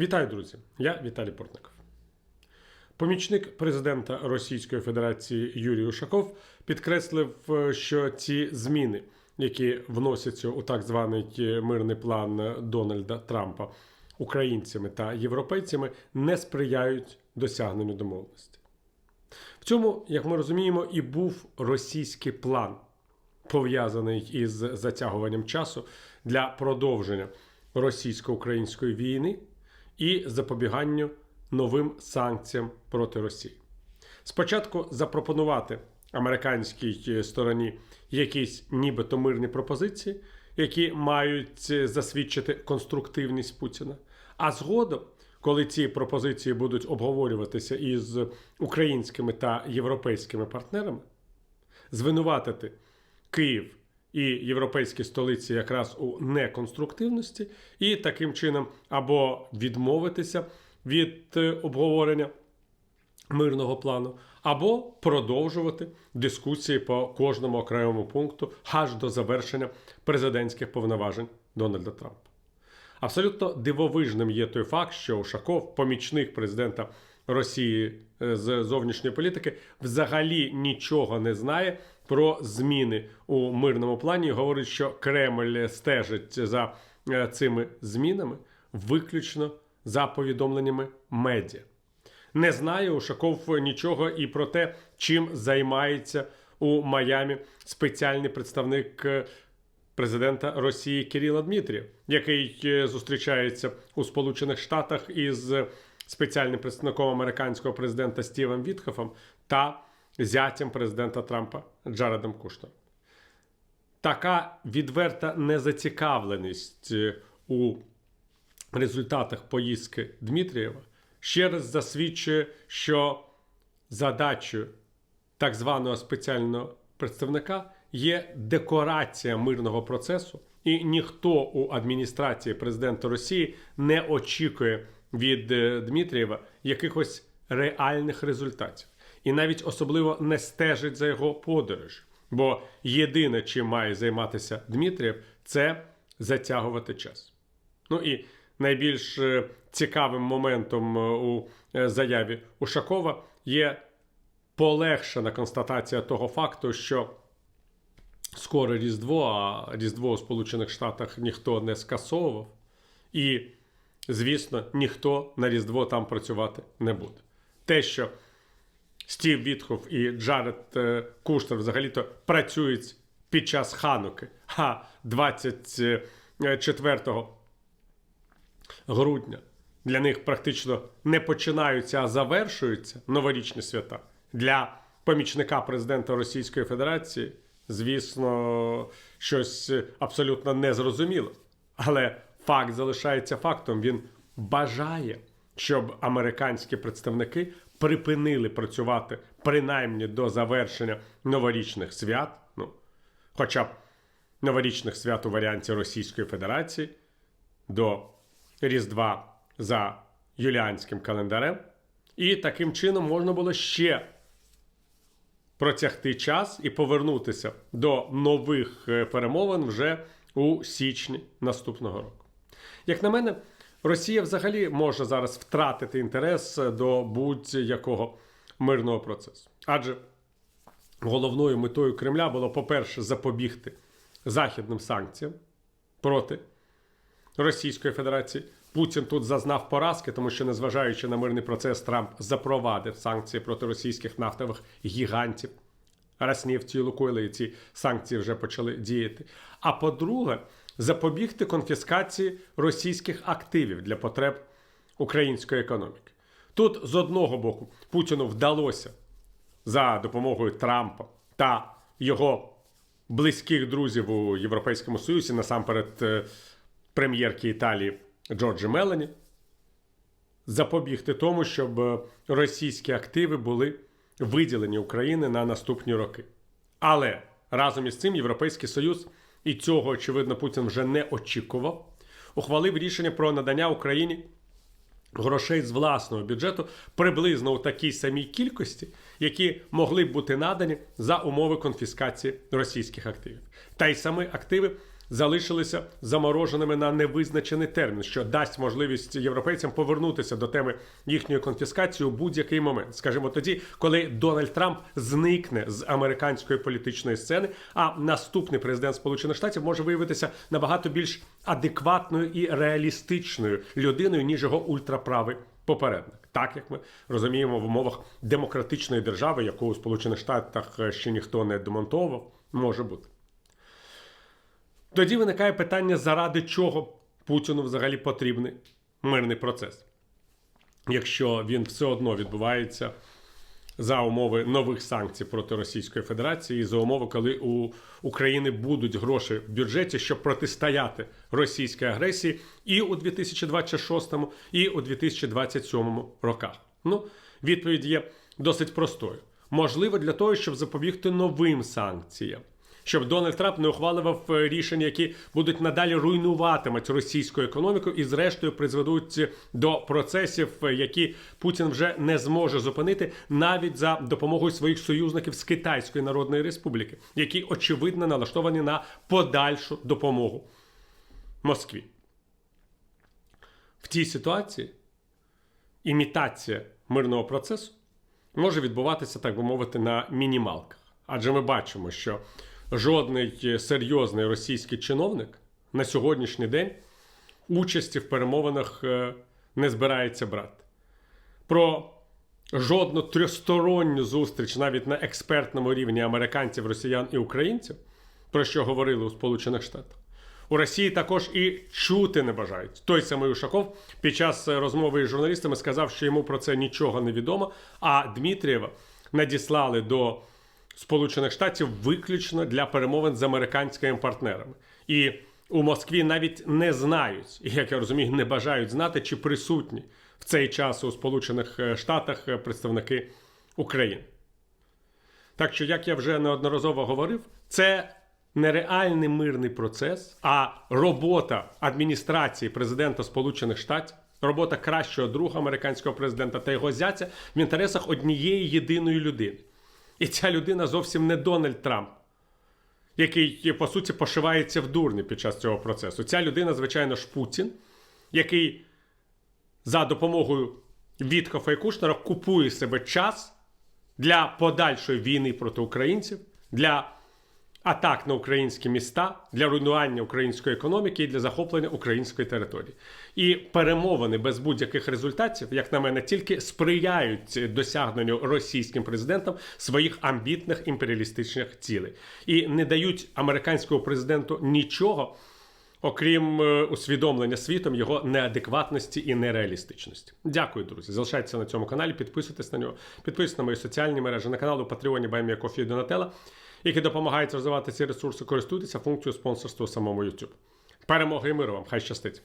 Вітаю, друзі! Я Віталій Портников. Помічник президента Російської Федерації Юрій Ушаков підкреслив, е, що ці зміни, які вносяться у так званий е, мирний план Дональда Трампа українцями та європейцями, не сприяють досягненню домовленості. В цьому, як ми розуміємо, і був російський план, пов'язаний із затягуванням часу для продовження російсько-української війни і запобіганню новим санкціям проти Росії. Спочатку запропонувати американській стороні якісь нібито мирні пропозиції, які мають засвідчити конструктивність Путіна. А згодом, коли ці пропозиції будуть обговорюватися із українськими та європейськими партнерами, звинуватити Київ і європейські столиці якраз у неконструктивності, і таким чином або відмовитися від е, обговорення мирного плану, або продовжувати дискусії по кожному окремому пункту аж до завершення президентських повноважень Дональда Трампа. Абсолютно дивовижним є той факт, що Ушаков, помічник президента Росії е, з зовнішньої політики, взагалі нічого не знає про зміни у мирному плані. Говорить, що Кремль стежить за е, цими змінами виключно за повідомленнями медіа. Не знає Ушаков нічого і про те, чим займається у Майамі спеціальний представник е, президента Росії Кирила Дмитрієв, який е, зустрічається у Сполучених Штатах із спеціальним представником американського президента Стівом Вітхофом та зятям президента Трампа Джаредом Кушнером. Така відверта незацікавленість е, у результатах поїздки Дмитрієва ще раз засвідчує, що задачею так званого спеціального представника є декорація мирного процесу, і ніхто у адміністрації президента Росії не очікує від е, Дмитрієва якихось реальних результатів, і навіть особливо не стежить за його подорож. Бо єдине, чим має займатися Дмитрієв, це затягувати час. Ну і найбільш е, цікавим моментом е, у е, заяві Ушакова є полегшена констатація того факту, що скоро Різдво, а Різдво у Сполучених Штатах ніхто не скасовував, і, звісно, ніхто на Різдво там працювати не буде. Те, що Стів Вітхов і Джаред Куштер взагалі-то працюють під час Хануки, а 24 грудня для них практично не починаються, а завершуються новорічні свята. Для помічника президента Російської Федерації, звісно, щось абсолютно незрозуміло. Але факт залишається фактом. Він бажає, щоб американські представники припинили працювати принаймні до завершення новорічних свят, ну, хоча б новорічних свят у варіанті Російської Федерації до Різдва за юліанським календарем. І таким чином можна було ще протягти час і повернутися до нових е, перемовин вже у січні наступного року. Як на мене, Росія взагалі може зараз втратити інтерес до будь-якого мирного процесу. Адже головною метою Кремля було, по-перше, запобігти західним санкціям проти Російської Федерації. Путін тут зазнав поразки, тому що, незважаючи на мирний процес, Трамп запровадив санкції проти російських нафтових гігантів. Роснефті і Лукойла, і ці санкції вже почали діяти. А по-друге, запобігти конфіскації російських активів для потреб української економіки. Тут з одного боку Путіну вдалося за допомогою Трампа та його близьких друзів у Європейському Союзі, насамперед е, прем'єрки Італії Джорджі Мелані, запобігти тому, щоб е, російські активи були виділені Україні на наступні роки. Але разом із цим Європейський Союз, і цього, очевидно, Путін вже не очікував, ухвалив рішення про надання Україні грошей з власного бюджету приблизно у такій самій кількості, які могли б бути надані за умови конфіскації російських активів. Та й самі активи залишилися замороженими на невизначений термін, що дасть можливість європейцям повернутися до теми їхньої конфіскації у будь-який момент. Скажімо, тоді, коли Дональд Трамп зникне з американської політичної сцени, а наступний президент Сполучених Штатів може виявитися набагато більш адекватною і реалістичною людиною, ніж його ультраправий попередник. Так як ми розуміємо в умовах демократичної держави, яку у Сполучених Штатах ще ніхто не демонтовував, може бути. Тоді виникає питання, заради чого Путіну взагалі потрібний мирний процес, якщо він все одно відбувається за умови нових санкцій проти Російської Федерації, і за умови, коли у України будуть гроші в бюджеті, щоб протистояти російській агресії і у 2026, і у 2027 роках. Ну, відповідь є досить простою. Можливо, для того, щоб запобігти новим санкціям. Щоб Дональд Трамп не ухвалював е, рішення, які будуть надалі руйнуватимуть російську економіку і, зрештою, призведуть до процесів, е, які Путін вже не зможе зупинити навіть за допомогою своїх союзників з Китайської Народної Республіки, які очевидно налаштовані на подальшу допомогу Москві. В цій ситуації імітація мирного процесу може відбуватися, так би мовити, на мінімалках. Адже ми бачимо, що жодний серйозний російський чиновник на сьогоднішній день участі в перемовинах е, не збирається брати. Про жодну трьохсторонню зустріч навіть на експертному рівні американців, росіян і українців, про що говорили у Сполучених Штатах. У Росії також і чути не бажають. Той самий Ушаков під час розмови із журналістами сказав, що йому про це нічого не відомо. А Дмитрієва надіслали до Сполучених Штатів виключно для перемовин з американськими партнерами. І у Москві навіть не знають, і як я розумію, не бажають знати, чи присутні в цей час у Сполучених Штатах представники України. Так що, як я вже неодноразово говорив, це не реальний мирний процес, а робота адміністрації президента Сполучених Штатів, робота кращого друга американського президента та його зятя в інтересах однієї єдиної людини. І ця людина зовсім не Дональд Трамп, який, по суті, пошивається в дурні під час цього процесу. Ця людина, звичайно ж, Путін, який за допомогою Вітхофа і Кушнера купує себе час для подальшої війни проти українців, для атак на українські міста, для руйнування української економіки і для захоплення української території. І перемовини без будь-яких результатів, як на мене, тільки сприяють досягненню російським президентам своїх амбітних імперіалістичних цілей і не дають американському президенту нічого. Окрім е, усвідомлення світом його неадекватності і нереалістичності. Дякую, друзі. Залишайтеся на цьому каналі, підписуйтесь на нього, підписуйтесь на мої соціальні мережі на канал у Патреоні Баймія Кофі Донателла, які допомагають розвивати ці ресурси, користуйтеся функцією спонсорства самому YouTube. Перемоги і миру вам! Хай щастить!